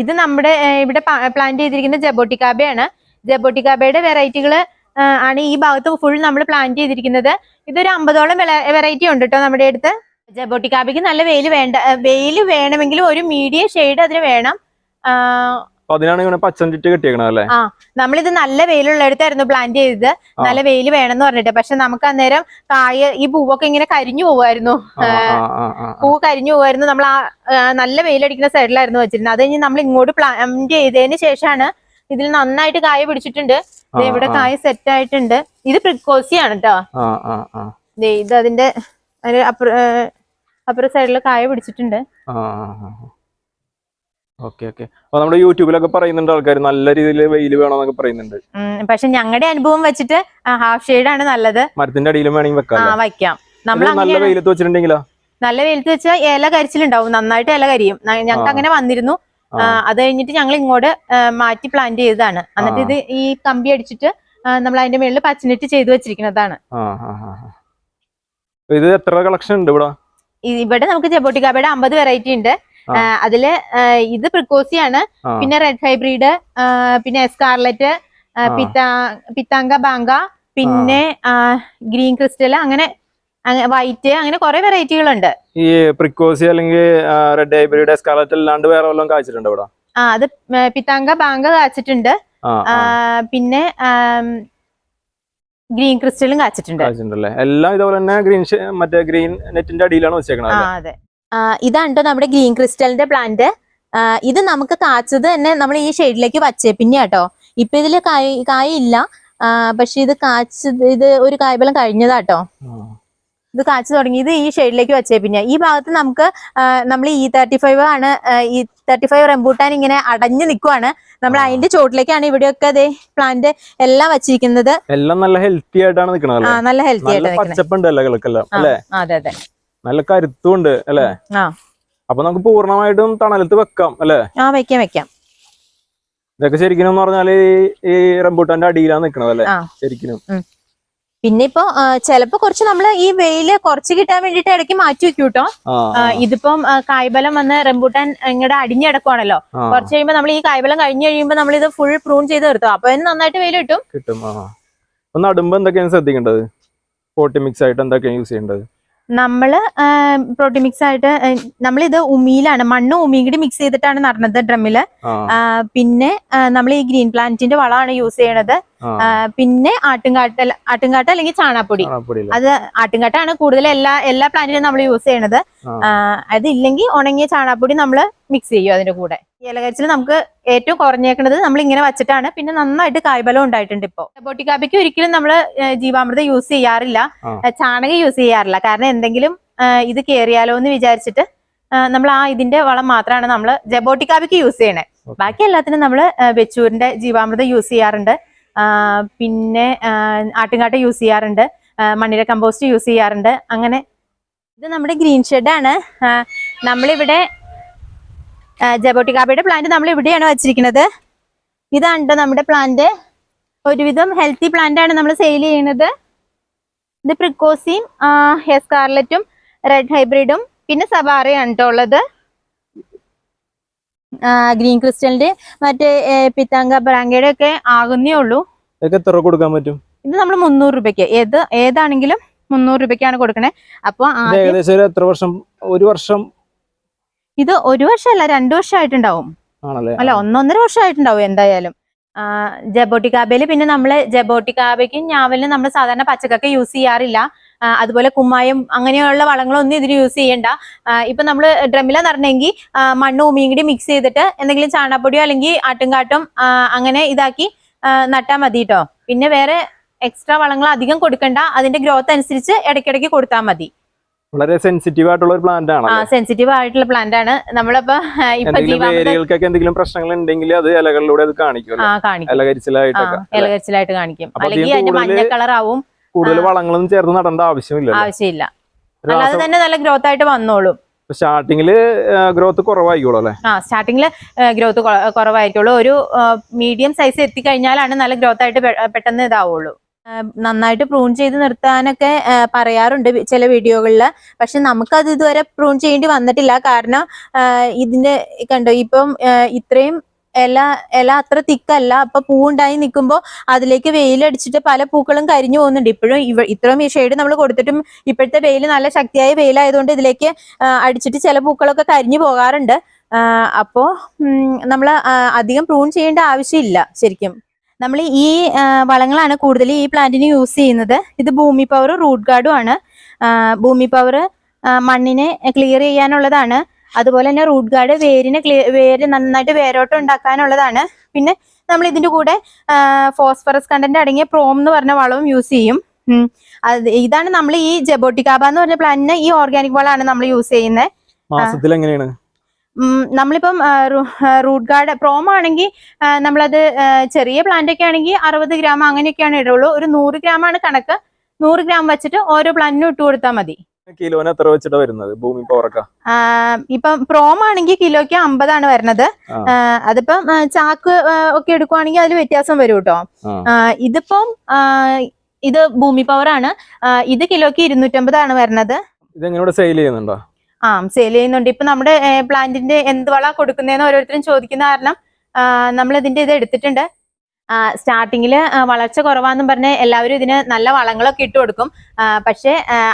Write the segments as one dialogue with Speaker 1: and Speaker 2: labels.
Speaker 1: ഇത് നമ്മുടെ ഇവിടെ പ്ലാന്റ് ചെയ്തിരിക്കുന്ന ജബോട്ടിക്കാബയാണ്. ജബോട്ടിക്കാബയുടെ വെറൈറ്റികൾ ആണ് ഈ ഭാഗത്ത് ഫുൾ നമ്മൾ പ്ലാന്റ് ചെയ്തിരിക്കുന്നത്. ഇതൊരു അമ്പതോളം വെറൈറ്റി ഉണ്ട് കേട്ടോ നമ്മുടെ അടുത്ത്. ജബോട്ടിക്കാബയ്ക്ക് നല്ല വെയിൽ വേണ്ട വെയിൽ വേണമെങ്കിലും ഒരു മീഡിയം ഷെയ്ഡ് അതിന് വേണം.
Speaker 2: അപ്പൊ അതിനാണ് ഇങ്ങനെ കെട്ടിയേക്കണത് അല്ലേ?
Speaker 1: നമ്മളിത് നല്ല വെയിലുള്ള അടുത്തായിരുന്നു പ്ലാന്റ് ചെയ്തത് നല്ല വെയിൽ വേണമെന്ന് പറഞ്ഞിട്ട്. പക്ഷെ നമുക്ക് അന്നേരം കായ ഈ പൂവൊക്കെ ഇങ്ങനെ കരിഞ്ഞു പോവായിരുന്നു.
Speaker 2: ആ, ആ, ആ, ആ, ആ.
Speaker 1: പൂ കരിഞ്ഞു പോവായിരുന്നു. നമ്മൾ ആ ആ, നല്ല വെയിലടിക്കുന്ന സൈഡിലായിരുന്നു വെച്ചിരുന്നത്. അത് കഴിഞ്ഞ് നമ്മൾ ഇങ്ങോട്ട് പ്ലാന്റ് ചെയ്തതിന് ശേഷമാണ് ഇതിൽ നന്നായിട്ട് കായ പിടിച്ചിട്ടുണ്ട്. ഇവിടെ
Speaker 2: ആ, ആ.
Speaker 1: കായ സെറ്റ് ആയിട്ടുണ്ട്. ഇത് പ്രിക്കോസിയാണ് കേട്ടോ
Speaker 2: ആ, ആ, ആ.
Speaker 1: ഇത് അതിന്റെ അപ്പുറ അപ്പുറ സൈഡിൽ കായ പിടിച്ചിട്ടുണ്ട്.
Speaker 2: ആ, ആ, ആ. Okay okay. അപ്പൊ നമ്മുടെ യൂട്യൂബിലൊക്കെ പറയുന്നുണ്ട് ആൾക്കാർ നല്ല രീതിയിൽ വെയിൽ വേണമെന്നൊക്കെ പറയുന്നുണ്ട്.
Speaker 1: പക്ഷെ ഞങ്ങളുടെ അനുഭവം വെച്ചിട്ട് ഹാഫ് ഷെയ്ഡ് ആണ് നല്ലത്.
Speaker 2: മരത്തിന്റെ അടിയിലും വേണമെങ്കിൽ
Speaker 1: ആ
Speaker 2: വെക്കാം.
Speaker 1: വയ്ക്കാം നമ്മൾ
Speaker 2: നല്ല വെയിലത്ത് വെച്ചിട്ടുണ്ടെങ്കിലോ?
Speaker 1: നല്ല വെയിലത്ത് വെച്ചാൽ ഇല കരിച്ചിലുണ്ടാവും. നന്നായിട്ട് ഇല കരിയും. ഞങ്ങൾക്ക് അങ്ങനെ വന്നിരുന്നു. അത് കഴിഞ്ഞിട്ട് ഞങ്ങൾ ഇങ്ങോട്ട് മാറ്റി പ്ലാന്റ് ചെയ്തതാണ്. എന്നിട്ട്. ഇത് ഈ കമ്പി അടിച്ചിട്ട് നമ്മൾ അതിന്റെ മേളിൽ പച്ചനെറ്റ് ചെയ്തു വെച്ചിരിക്കുന്നതാണ്.
Speaker 2: ഇത് എത്ര കളക്ഷൻ ഉണ്ട് ഇവിടെ?
Speaker 1: ഇവിടെ നമുക്ക് ജബോട്ടിക്കാബയുടെ അമ്പത് വെറൈറ്റി ഉണ്ട്. അതിൽ ഇത് പ്രിക്കോസിയാണ്. പിന്നെ റെഡ് ഹൈബ്രിഡ് പിന്നെ. പിത്താ പിത്താങ്ക ബാങ്ക പിന്നെ ഗ്രീൻ ക്രിസ്റ്റൽ അങ്ങനെ വൈറ്റ് അങ്ങനെ കുറെ വെറൈറ്റികളുണ്ട്
Speaker 2: ഈ പ്രിക്കോസി അല്ലെങ്കിൽ റെഡ് ഹൈബ്രിഡ് സ്കാർലറ്റ് അല്ലാണ്ട് വേറെ വല്ലതും കാഴ്ചിട്ടുണ്ട് ഇവിടെ?
Speaker 1: ആ അത് പിത്താങ്ക ബാങ്ക കാച്ചിട്ടുണ്ട് പിന്നെ ഗ്രീൻ ക്രിസ്റ്റലും കാച്ചിട്ടുണ്ട്
Speaker 2: എല്ലാം ഇതുപോലെ തന്നെ ഗ്രീൻ മറ്റേ ഗ്രീൻ നെറ്റിന്റെ അടിയിലാണ് വെച്ചേക്കണത്
Speaker 1: അതെ. ഇതാണ് നമ്മുടെ ഗ്രീൻ ക്രിസ്റ്റലിന്റെ പ്ലാന്റ്. ഇത് നമുക്ക് കാച്ചത് തന്നെ നമ്മൾ ഈ ഷെയ്ഡിലേക്ക് വച്ചേ. പിന്നെ കേട്ടോ ഇപ്പൊ ഇതിൽ കായ കായ ഇല്ല പക്ഷെ ഇത് കാച്ചത് ഇത് ഒരു കായ്ബലം കഴിഞ്ഞതാട്ടോ
Speaker 2: കേട്ടോ.
Speaker 1: ഇത് കാച്ചു തുടങ്ങിയത് ഈ ഷെയ്ഡിലേക്ക് വെച്ചേ പിന്നെ. ഈ ഭാഗത്ത് നമുക്ക് നമ്മൾ ഈ തേർട്ടി ഫൈവ് ആണ് ഈ തേർട്ടി ഫൈവ് റെമ്പൂട്ടാൻ ഇങ്ങനെ അടഞ്ഞു നിൽക്കുവാണ് നമ്മൾ. അതിന്റെ ചോട്ടിലേക്കാണ് ഇവിടെയൊക്കെ അതെ പ്ലാന്റ് എല്ലാം വെച്ചിരിക്കുന്നത്.
Speaker 2: എല്ലാം നല്ല ഹെൽത്തി ആയിട്ടാണ് നിൽക്കുന്നത്
Speaker 1: ആ നല്ല ഹെൽത്തി ആയിട്ട് അതെ അതെ.
Speaker 2: നല്ല കരുത്തും ഉണ്ട് അല്ലേ അപ്പൊ നമുക്ക് പൂർണമായിട്ടും തണലത്ത് വെക്കാം അല്ലെ?
Speaker 1: ആ വെക്കാം വെക്കാം.
Speaker 2: ഇതൊക്കെ ശരിക്കും പറഞ്ഞാൽ ഈ- റംബൂട്ടാന്റെ അടിയിലാണ് നിക്കണത് അല്ലെ. ശരിക്കും.
Speaker 1: പിന്നെ ഇപ്പൊ ചെലപ്പോ കുറച്ച് നമ്മൾ ഈ വെയിൽ കുറച്ച് കിട്ടാൻ വേണ്ടിട്ട് ഇടയ്ക്ക് മാറ്റി വെക്കും കേട്ടോ ഇതിപ്പം കായ്ബലം വന്ന് റംബൂട്ടാൻ ഇങ്ങടെ അടിഞ്ഞിടക്കുവാണല്ലോ. കുറച്ച് കഴിയുമ്പോ നമ്മൾ ഈ കായ്ബലം കഴിഞ്ഞു കഴിയുമ്പോ നമ്മൾ ഇത് ഫുൾ പ്രൂൺ ചെയ്ത് നിർത്തും. അപ്പൊ അതിന് നന്നായിട്ട് വെയിൽ കിട്ടും.
Speaker 2: കിട്ടും നടുമ്പോ എന്തൊക്കെയാണ് ശ്രദ്ധിക്കേണ്ടത്? പോട്ടി മിക്സ് ആയിട്ട് എന്തൊക്കെയാണ് യൂസ് ചെയ്യേണ്ടത്?
Speaker 1: നമ്മൾ പ്രോട്ടീൻ മിക്സ് ആയിട്ട് നമ്മൾ ഇത് ഉമിയിലാണ് മണ്ണ് ഉമിയും കൂടി മിക്സ് ചെയ്തിട്ടാണ് നടന്നത് ഡ്രമ്മിൽ പിന്നെ നമ്മൾ ഈ ഗ്രീൻ പ്ലാന്റിന്റെ വളമാണ് യൂസ് ചെയ്യണത്. പിന്നെ ആട്ടുംകാട്ട ആട്ടുംകാട്ട അല്ലെങ്കിൽ ചാണാപ്പൊടി. അത് ആട്ടുംകാട്ടാണ് കൂടുതൽ എല്ലാ എല്ലാ പ്ലാന്റിനും നമ്മൾ യൂസ് ചെയ്യണത്. അതില്ലെങ്കിൽ ഉണങ്ങിയ ചാണാപ്പൊടി നമ്മൾ മിക്സ് ചെയ്യും അതിന്റെ കൂടെ. ഇലകരിച്ചിൽ നമുക്ക് ഏറ്റവും കുറഞ്ഞേക്കുന്നത് നമ്മൾ ഇങ്ങനെ വെച്ചിട്ടാണ്. പിന്നെ നന്നായിട്ട് കായ്ബലം ഉണ്ടായിട്ടുണ്ട് ഇപ്പോൾ ബോട്ടിക്കാപ്പിക്ക് ഒരിക്കലും നമ്മൾ ജീവാമൃതം യൂസ് ചെയ്യാറില്ല. ചാണകം യൂസ് ചെയ്യാറില്ല. കാരണം എന്തെങ്കിലും ഇത് കയറിയാലോ എന്ന് വിചാരിച്ചിട്ട് നമ്മൾ ആ ഇതിന്റെ വളം മാത്രമാണ് നമ്മൾ ജബോട്ടിക്കാബിക്ക് യൂസ് ചെയ്യണേ. ബാക്കി എല്ലാത്തിനും നമ്മൾ വെച്ചൂരിന്റെ ജീവാമൃതം യൂസ് ചെയ്യാറുണ്ട്. പിന്നെ ആട്ടുംകാട്ട യൂസ് ചെയ്യാറുണ്ട്. മണ്ണിര കമ്പോസ്റ്റ് യൂസ് ചെയ്യാറുണ്ട്. അങ്ങനെ ഇത് നമ്മുടെ ഗ്രീൻ ഷെഡാണ്. നമ്മളിവിടെ ജബോട്ടിക്കാബയുടെ പ്ലാന്റ് നമ്മൾ ഇവിടെയാണ് വെച്ചിരിക്കുന്നത്. ഇതാണ് നമ്മുടെ പ്ലാന്റ് ഒരുവിധം ഹെൽത്തി പ്ലാന്റ് ആണ് നമ്മൾ സെയിൽ ചെയ്യുന്നത്. ഇത് പ്രിക്കോസിയും ഹെസ്കാർലറ്റും റെഡ് ഹൈബ്രിഡും പിന്നെ സവാറയാണ് കേട്ടോ ഉള്ളത്. ഗ്രീൻ ക്രിസ്റ്റലിന്റെ മറ്റേ പിത്താങ്ക ബ്രാങ്കയുടെ ഒക്കെ ആകുന്നേ ഉള്ളൂ.
Speaker 2: എത്ര കൊടുക്കാൻ പറ്റും?
Speaker 1: ഇത് നമ്മൾ മുന്നൂറ് രൂപയ്ക്ക്. ഏത് ഏതാണെങ്കിലും മുന്നൂറ് രൂപയ്ക്കാണ് കൊടുക്കണേ. അപ്പൊ
Speaker 2: ഏകദേശം എത്ര വർഷം ഒരു വർഷം
Speaker 1: ഇത് ഒരു വർഷമല്ല രണ്ടു വർഷമായിട്ടുണ്ടാവും. അല്ല ഒന്നൊന്നര വർഷമായിട്ടുണ്ടാവും എന്തായാലും. ജബോട്ടിക്കാബയിൽ പിന്നെ നമ്മൾ ജബോട്ടിക്കാബയ്ക്കും ഞാവലിനും നമ്മൾ സാധാരണ പച്ചക്കൊക്കെ യൂസ് ചെയ്യാറില്ല. അതുപോലെ കുമ്മായം അങ്ങനെയുള്ള വളങ്ങളൊന്നും ഇതിന് യൂസ് ചെയ്യണ്ട. ഇപ്പൊ നമ്മൾ ഡ്രമ്മിലെന്ന് പറഞ്ഞെങ്കിൽ മണ്ണും ഉമിയും കൂടി മിക്സ് ചെയ്തിട്ട് എന്തെങ്കിലും ചാണകപ്പൊടിയോ അല്ലെങ്കിൽ ആട്ടുംകാട്ടും അങ്ങനെ ഇതാക്കി നട്ടാൽ മതി കേട്ടോ പിന്നെ വേറെ എക്സ്ട്രാ വളങ്ങൾ അധികം കൊടുക്കണ്ട. അതിന്റെ ഗ്രോത്ത് അനുസരിച്ച് ഇടയ്ക്കിടയ്ക്ക് കൊടുത്താൽ മതി.
Speaker 2: വളരെ സെൻസിറ്റീവ് ആയിട്ടുള്ള ഒരു പ്ലാന്റ് ആണ്
Speaker 1: സെൻസിറ്റീവ് ആയിട്ടുള്ള പ്ലാന്റ് ആണ്. നമ്മളിപ്പോ
Speaker 2: വേരുകൾക്കൊക്കെ എന്തെങ്കിലും പ്രശ്നങ്ങൾ ഉണ്ടെങ്കിൽ അത് ഇലകളിലൂടെ അത് കാണിക്കും.
Speaker 1: ഇലകരിച്ചിലായിട്ട് കാണിക്കും. അല്ലെങ്കിൽ അതിന്റെ മഞ്ഞ
Speaker 2: കളറാവും
Speaker 1: കളർ ആവും
Speaker 2: കൂടുതൽ വളങ്ങളൊന്നും ചേർന്ന് നടേണ്ട ആവശ്യമില്ല.
Speaker 1: ആവശ്യമില്ല അല്ലാതെ തന്നെ നല്ല ഗ്രോത്ത് ആയിട്ട് വന്നോളും.
Speaker 2: സ്റ്റാർട്ടിങ്ങിൽ ഗ്രോത്ത് കുറവായിക്കോളൂ അല്ലേ?
Speaker 1: ആ സ്റ്റാർട്ടിങ്ങിൽ ഗ്രോത്ത് കുറവായിരിക്കുള്ളൂ. ഒരു മീഡിയം സൈസ് എത്തിക്കഴിഞ്ഞാലാണ് നല്ല ഗ്രോത്ത് ആയിട്ട് പെട്ടെന്ന് ഇതാവുള്ളൂ. നന്നായിട്ട് പ്രൂൺ ചെയ്ത് നിർത്താനൊക്കെ പറയാറുണ്ട് ചില വീഡിയോകളിൽ പക്ഷെ നമുക്കത് ഇതുവരെ പ്രൂൺ ചെയ്യേണ്ടി വന്നിട്ടില്ല. കാരണം ഇതിന്റെ കണ്ടോ ഇപ്പം ഇത്രയും ഇല ഇല അത്ര തിക്കല്ല. അപ്പൊ പൂവുണ്ടായി നിൽക്കുമ്പോൾ അതിലേക്ക് വെയിലടിച്ചിട്ട് പല പൂക്കളും കരിഞ്ഞു പോകുന്നുണ്ട്. ഇപ്പോഴും ഇവ ഇത്രയും ഷെയ്ഡ് നമ്മൾ കൊടുത്തിട്ടും ഇപ്പോഴത്തെ വെയിൽ നല്ല ശക്തിയായ വെയിലായതുകൊണ്ട് ഇതിലേക്ക് അടിച്ചിട്ട് ചില പൂക്കളൊക്കെ കരിഞ്ഞു പോകാറുണ്ട്. അപ്പോൾ അപ്പോ നമ്മൾ അധികം പ്രൂൺ ചെയ്യേണ്ട ആവശ്യമില്ല ശരിക്കും. നമ്മൾ ഈ വളങ്ങളാണ് കൂടുതൽ ഈ പ്ലാന്റിന് യൂസ് ചെയ്യുന്നത്. ഇത് ഭൂമി പവർ റൂട്ട് ഗാർഡും ആണ്. ഭൂമി പവർ മണ്ണിനെ ക്ലിയർ ചെയ്യാനുള്ളതാണ്. അതുപോലെ തന്നെ റൂട്ട് ഗാർഡ് വേരിനെ ക്ലിയർ വേര് നന്നായിട്ട് വേരോട്ടം ഉണ്ടാക്കാനുള്ളതാണ്. പിന്നെ നമ്മൾ ഇതിന്റെ കൂടെ ഫോസ്ഫറസ് കണ്ടന്റ് അടങ്ങിയ പ്രോം എന്ന് പറഞ്ഞ വളവും യൂസ് ചെയ്യും. അത് ഇതാണ് നമ്മൾ ഈ ജബോട്ടിക്കാബ എന്ന് പറഞ്ഞ പ്ലാന്റിന് ഈ ഓർഗാനിക് വളമാണ് നമ്മൾ യൂസ് ചെയ്യുന്നത്.
Speaker 2: മാസത്തിൽ എങ്ങനെയാണ്
Speaker 1: നമ്മളിപ്പം റൂട്ട് ഗാർഡ് പ്രോം ആണെങ്കിൽ നമ്മളത് ചെറിയ പ്ലാന്റ് ഒക്കെ ആണെങ്കിൽ അറുപത് ഗ്രാം അങ്ങനെയൊക്കെയാണ് ഇടുള്ളൂ. ഒരു നൂറ് ഗ്രാം ആണ് കണക്ക്. നൂറ് ഗ്രാം വെച്ചിട്ട് ഓരോ പ്ലാന്റിനും ഇട്ട് കൊടുത്താൽ മതി.
Speaker 2: കിലോന് എത്ര വെച്ചിട്ടാ വരുന്നത്? ഭൂമി
Speaker 1: ഇപ്പം പ്രോം ആണെങ്കിൽ കിലോയ്ക്ക് അമ്പതാണ് വരുന്നത്. അതിപ്പം ചാക്ക് ഒക്കെ എടുക്കുവാണെങ്കിൽ അതിൽ വ്യത്യാസം വരും കേട്ടോ. ഇതിപ്പം ഇത് ഭൂമി പവറാണ് ഇത് കിലോയ്ക്ക് ഇരുന്നൂറ്റമ്പതാണ് വരുന്നത്.
Speaker 2: ഇത് എങ്ങനെ സെയിൽ ചെയ്യുന്നുണ്ടോ?
Speaker 1: ആ സെയിൽ ചെയ്യുന്നുണ്ട്. ഇപ്പൊ നമ്മുടെ പ്ലാന്റിന്റെ എന്ത് വള കൊടുക്കുന്നതെന്ന് ഓരോരുത്തരും ചോദിക്കുന്ന കാരണം നമ്മൾ ഇതിന്റെ ഇത് എടുത്തിട്ടുണ്ട്. സ്റ്റാർട്ടിങ്ങിൽ വളർച്ച കുറവാന്നും പറഞ്ഞ് എല്ലാവരും ഇതിന് നല്ല വളങ്ങളൊക്കെ ഇട്ട് കൊടുക്കും. പക്ഷെ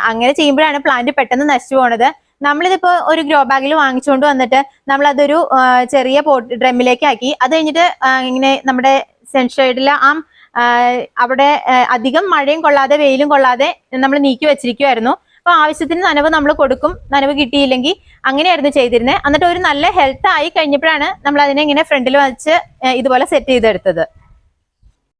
Speaker 1: അങ്ങനെ ചെയ്യുമ്പോഴാണ് പ്ലാന്റ് പെട്ടെന്ന് നശിച്ചു പോണത്. നമ്മളിതിപ്പോ ഒരു ഗ്രോ ബാഗിൽ വാങ്ങിച്ചുകൊണ്ട് വന്നിട്ട് നമ്മൾ അതൊരു ചെറിയ പോട്ട് ഡ്രമ്മിലേക്ക് ആക്കി അത് കഴിഞ്ഞിട്ട് ഇങ്ങനെ നമ്മുടെ സെൻഷൈഡിൽ ആ ആ, അവിടെ അധികം മഴയും കൊള്ളാതെ വെയിലും കൊള്ളാതെ നമ്മൾ നീക്കി വെച്ചിരിക്കുമായിരുന്നു അപ്പൊ ആവശ്യത്തിന് നനവ് നമ്മൾ കൊടുക്കും. നനവ് കിട്ടിയില്ലെങ്കിൽ അങ്ങനെയായിരുന്നു ചെയ്തിരുന്നത് എന്നിട്ട് ഒരു നല്ല ഹെൽത്ത് ആയി കഴിഞ്ഞപ്പോഴാണ് നമ്മൾ അതിനെ ഇങ്ങനെ ഫ്രണ്ടിൽ വെച്ച് ഇതുപോലെ സെറ്റ് ചെയ്തെടുത്തത്.